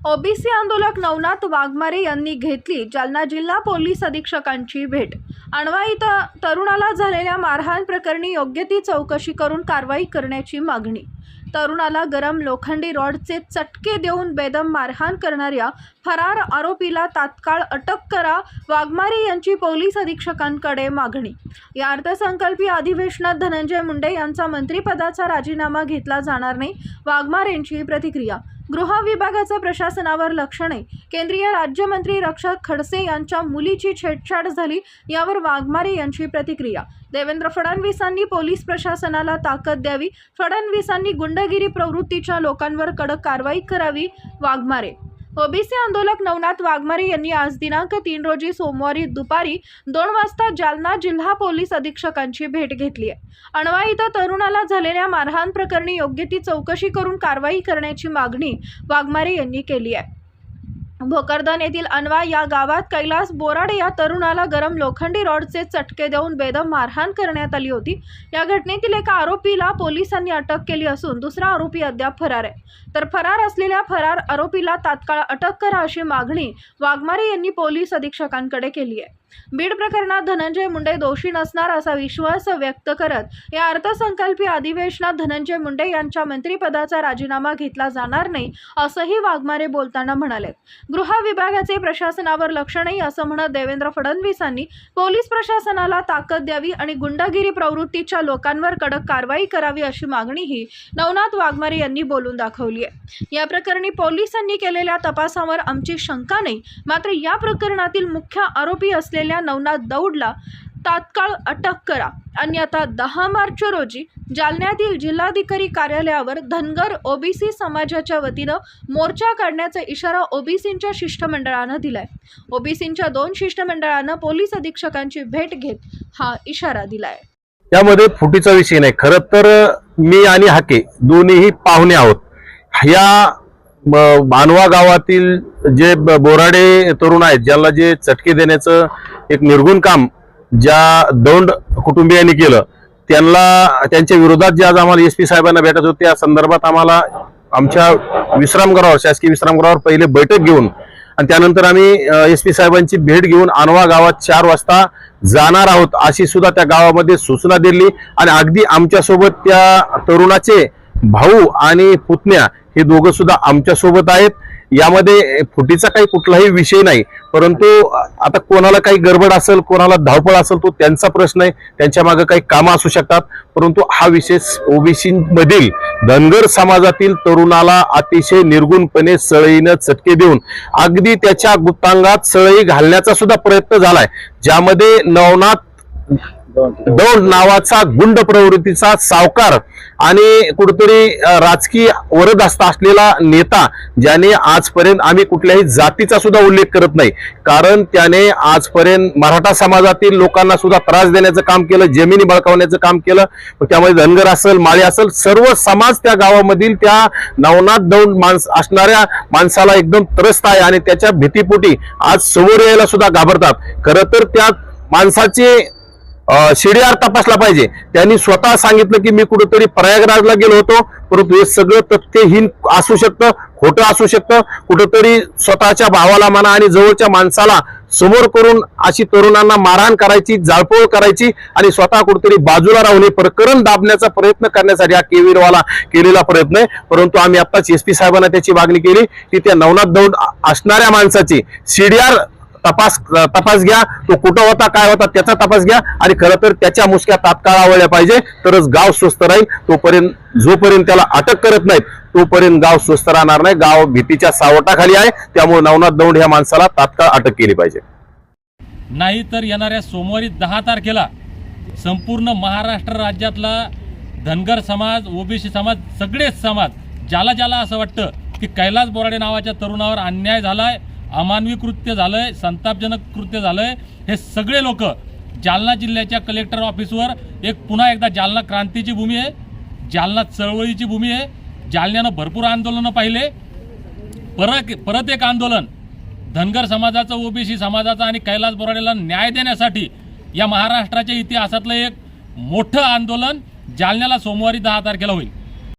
OBC आंदोलक नवनाथ वाघमारे यांनी घेतली जालना जिल्हा पोलीस अधीक्षकांची भेट. अणवा इथं तरुणाला झालेल्या मारहाण प्रकरणी योग्य ती चौकशी करून कारवाई करण्याची मागणी. तरुणाला गरम लोखंडी रॉडचे चटके देऊन बेदम मारहाण करणाऱ्या फरार आरोपीला तात्काळ अटक करा वाघमारे यांची पोलीस अधीक्षकांकडे मागणी. या अर्थसंकल्पीय अधिवेशनात धनंजय मुंडे यांचा मंत्रिपदाचा राजीनामा घेतला जाणार नाही वाघमारेंची प्रतिक्रिया गृह विभागाचं प्रशासनावर लक्ष नाही. केंद्रीय राज्यमंत्री रक्षक खडसे यांच्या मुलीची छेडछाड झाली यावर वाघमारे यांची प्रतिक्रिया. देवेंद्र फडणवीसांनी पोलीस प्रशासनाला ताकद द्यावी फडणवीसांनी गुंडगिरी प्रवृत्तीच्या लोकांवर कडक कारवाई करावी वाघमारे ओबीसी आंदोलक नवनाथ वाघमारे यांनी आज दिनांक तीन रोजी सोमवारी दुपारी दोन वाजता जालना जिल्हा पोलीस अधीक्षकांची भेट घेतली आहे. अणवा इथं तरुणाला झालेल्या मारहाण प्रकरणी योग्य ती चौकशी करून कारवाई करण्याची मागणी वाघमारे यांनी केली आहे. भोकरदन येथील अनवा या गावात कैलास बोराडे या तरुणाला गरम लोखंडी रॉडचे चटके देऊन बेदम मारहाण करण्यात आली होती. या घटनेतील एका आरोपीला पोलिसांनी अटक केली असून दुसरा आरोपी अद्याप फरार आहे. तर फरार असलेल्या फरार आरोपीला तात्काळ अटक करा अशी मागणी वाघमारे यांनी पोलीस अधीक्षकांकडे केली आहे. बीड प्रकरणात धनंजय मुंडे दोषी नसणार असा विश्वास व्यक्त करत या अर्थसंकल्पीय अधिवेशनात धनंजय मुंडे यांच्या मंत्रिपदाचा राजीनामा घेतला जाणार नाही असंही वाघमारे बोलताना म्हणाले गृह विभागाचे प्रशासनावर लक्ष नाही असं म्हणत देवेंद्र फडणवीसांनी पोलीस प्रशासनाला ताकद द्यावी आणि गुंडगिरी प्रवृत्तीच्या लोकांवर कडक कारवाई करावी अशी मागणीही नवनाथ वाघमारे यांनी बोलून दाखवली आहे. या प्रकरणी पोलिसांनी केलेल्या तपासावर आमची शंका नाही. मात्र या प्रकरणातील मुख्य आरोपी असलेल्या नवनाथ दौडला तात्काळ अटक करा. अन्यथा दहा मार्च रोजी जालन्यातील जिल्हाधिकारी कार्यालयावर धनगर ओबीसी समाजाच्या वतीनं मोर्चा काढण्याचा इशारा ओबीसींच्या शिष्टमंडळानं दिलाय. ओबीसींच्या दोन शिष्टमंडळानं पोलीस अधीक्षकांची भेट घेत हा इशारा दिलाय. यामध्ये फुटीचा विषय नाही. खरं तर मी आणि हाके दोन्हीही पाहुणे आहोत. या म- बानवा गावातील जे ब- बोराडे तरुण आहेत ज्यांना जे चटके देण्याचं एक निर्गुण काम ज्या दौंड कुटुंबियांनी केलं त्यांना त्यांच्या विरोधात जे आज आम्हाला एस पी साहेबांना भेटत होते त्या संदर्भात आम्हाला आमच्या विश्रामगृहावर शासकीय विश्रामगृहावर पहिले बैठक घेऊन आणि त्यानंतर आम्ही एस पी साहेबांची भेट घेऊन आणवा गावात चार वाजता जाणार आहोत अशी सुद्धा त्या गावामध्ये सूचना दिली आणि अगदी आमच्यासोबत त्या तरुणाचे भाऊ आणि पुतण्या हे दोघं सुद्धा आमच्यासोबत आहेत. यामध्ये फुटीचा काही कुठलाही विषय नाही परंतु आता कोणाला काही गडबड असेल कोणाला धावपळ असेल तो त्यांचा प्रश्न आहे. त्यांच्या मागे काही कामं असू शकतात परंतु हा विषय ओबीसी मधील धनगर समाजातील तरुणाला अतिशय निर्गुणपणे सळईनं चटके देऊन अगदी त्याच्या गुप्तांगात सळई घालण्याचा सुद्धा प्रयत्न झालाय. ज्यामध्ये नवनाथ दौंड नावाचा गुंड प्रवृत्तीचा सावकार आणि कुठेतरी राजकीय वरदहस्त असलेला नेता ज्याने आजपर्यंत आम्ही कुठल्याही जातीचा सुद्धा उल्लेख करत नाही. कारण त्याने आजपर्यंत मराठा समाजातील लोकांना सुद्धा त्रास देण्याचं काम केलं जमिनी बळकावण्याचं काम केलं. त्यामध्ये धनगर असेल माळी असेल सर्व समाज त्या गावामधील त्या नवनाथ दौंड माणस असणाऱ्या माणसाला एकदम त्रस्त आहे आणि त्याच्या भीतीपोटी आज समोर यायला सुद्धा घाबरतात. खरं तर त्या माणसाचे सीडीआर तपासला पाहिजे. त्यांनी स्वतः सांगितलं की मी कुठेतरी प्रयागराजला गेलो होतो परंतु हे सगळं तथ्यहीन असू शकतं खोटं असू शकतं. कुठंतरी स्वतःच्या भावाला म्हणा आणि जवळच्या माणसाला समोर करून अशी तरुणांना मारहाण करायची जाळपोळ करायची आणि स्वतः कुठेतरी बाजूला राहून हे प्रकरण दाबण्याचा प्रयत्न करण्यासाठी हा केवीरवाला केलेला प्रयत्न आहे. परंतु आम्ही आत्ताच एस पी साहेबांना त्याची मागणी केली की त्या नवनाथ दौड असणाऱ्या माणसाची सीडीआर तपास तपास घ्या तो कुठं होता काय होता त्याचा तपास घ्या. आणि खरं तर त्याच्या मुसक्या तात्काळ आवडल्या पाहिजे. तरच गाव स्वस्त राहील. तोपर्यंत जोपर्यंत त्याला अटक करत नाहीत तोपर्यंत गाव स्वस्त राहणार नाही. गाव भीतीच्या सावटाखाली आहे. त्यामुळे नवनाथ दौंड या माणसाला तात्काळ अटक केली पाहिजे. नाही तर येणाऱ्या सोमवारी दहा तारखेला संपूर्ण महाराष्ट्र राज्यातला धनगर समाज ओबीसी समाज सगळेच समाज ज्याला ज्याला असं वाटतं की कैलास बोराडे नावाच्या तरुणावर अन्याय झालाय अमानवी कृत्य झालंय संतापजनक कृत्य झालंय. हे सगळे लोक जालना जिल्ह्याच्या कलेक्टर ऑफिसवर एक पुन्हा एकदा जालना क्रांतीची भूमी आहे जालना चळवळीची भूमी आहे. जालन्यानं भरपूर आंदोलनं पाहिले. परत परत एक आंदोलन. धनगर समाजाचं ओबीसी समाजाचं आणि कैलास बोराडेला न्याय देण्यासाठी या महाराष्ट्राच्या इतिहासातलं एक मोठं आंदोलन जालन्याला सोमवारी दहा तारखेला होईल.